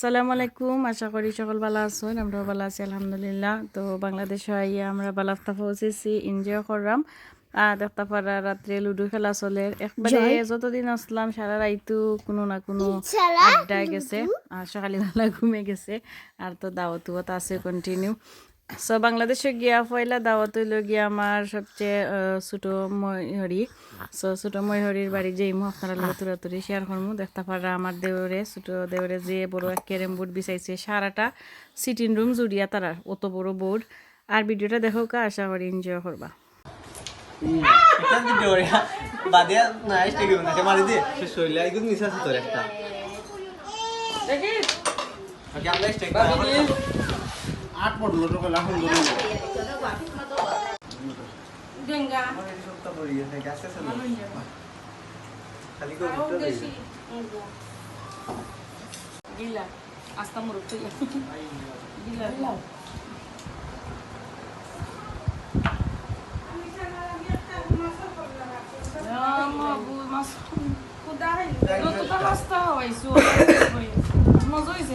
সালাম আলাইকুম আশা করি সকল ভালো আছেন আমরাও ভালো আছি আলহামদুলিল্লাহ। তো বাংলাদেশে আইয়া আমরা বালাফতা পৌঁছেছি এনজয় করলাম। আর দেখতে পারা রাত্রে লুডো খেলা চলে। একবারে যতদিন আসলাম সারা রাইতু কোনো না কোনো আড্ডা গেছে আর সকালবেলা ঘুমে গেছে। আর তো দাওয়াত আছে কন্টিনিউ সো বাংলাদেশে গিয়া পয়লা দাওয়াত হইল গিয়া আমার সবচেয়ে ছোট ময়ূরী সো ছোট ময়ূরীর বাড়ি যেই মু আপনারা লোক তুরাতুরি শেয়ার করমু। দেখতে পারা আমার দেওরে ছোট দেওরে যে বড় এক ক্যারেম বোর্ড বিছাইছে সারাটা সিটিং রুম জুড়িয়া তারা অত বড় বোর্ড। আর ভিডিওটা দেখো কা আশা করি এনজয় করবা। দিতে ওরে বাদে না স্টেক না সে মারি দে সে শৈলা ইগুন মিছা আছে তোর একটা ওকে আমরা স্টেক আট পড়ল তো কলা সুন্দর খালি করে দিতে দেই গিলা আস্তা মুরুক গিলা মজা হয়েছে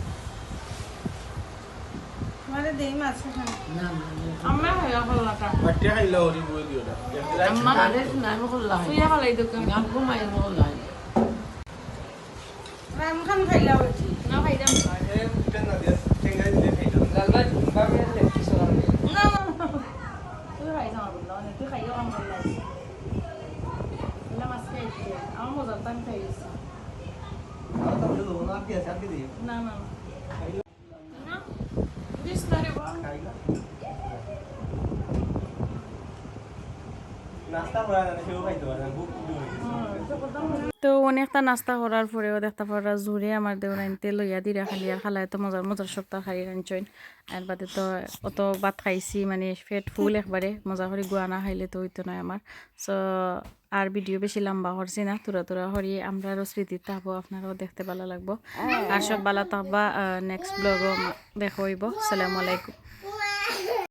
বাদ দি মেরে বই না আম্মা হয় হল্লাটা বাচ্চা খাইলা হরি বই দিও না আম্মা তুই হলাই দোকান না ভাই দাম এ টেন না দিয়া টেঙ্গা দিলে খাইতো না না তুই খাই না বললা মানে তুই খাইও কাম করলা এলা মাছ খাইছি আমার মজার টান খাইছি আর তো বলো না কি আছে আপনি দিই না না না বিস্তারে বল খাইলা নাস্তা করা না সেও খাইতে পারে না বুক দূর তো অনেকটা নাস্তা করার পরেও দেখতে পারা জোরে আমার দেওরাইনতে লইয়া দিরা খালি আর খালাই তো মজার মজার সপ্তাহ খাই রাঞ্চইন আর বাদে তো অত ভাত খাইছি মানে পেট ফুল একবারে মজা করে গুয়া না খাইলে তো হইতো নয় আমার। সো আর ভিডিও বেশি লম্বা করছি না তুরা তুরা হরি আমরারও স্মৃতি থাকব আপনারাও দেখতে ভালো লাগবো। আর সব ভালো থাকবা নেক্সট ব্লগও দেখো হইব। সালামু আলাইকুম।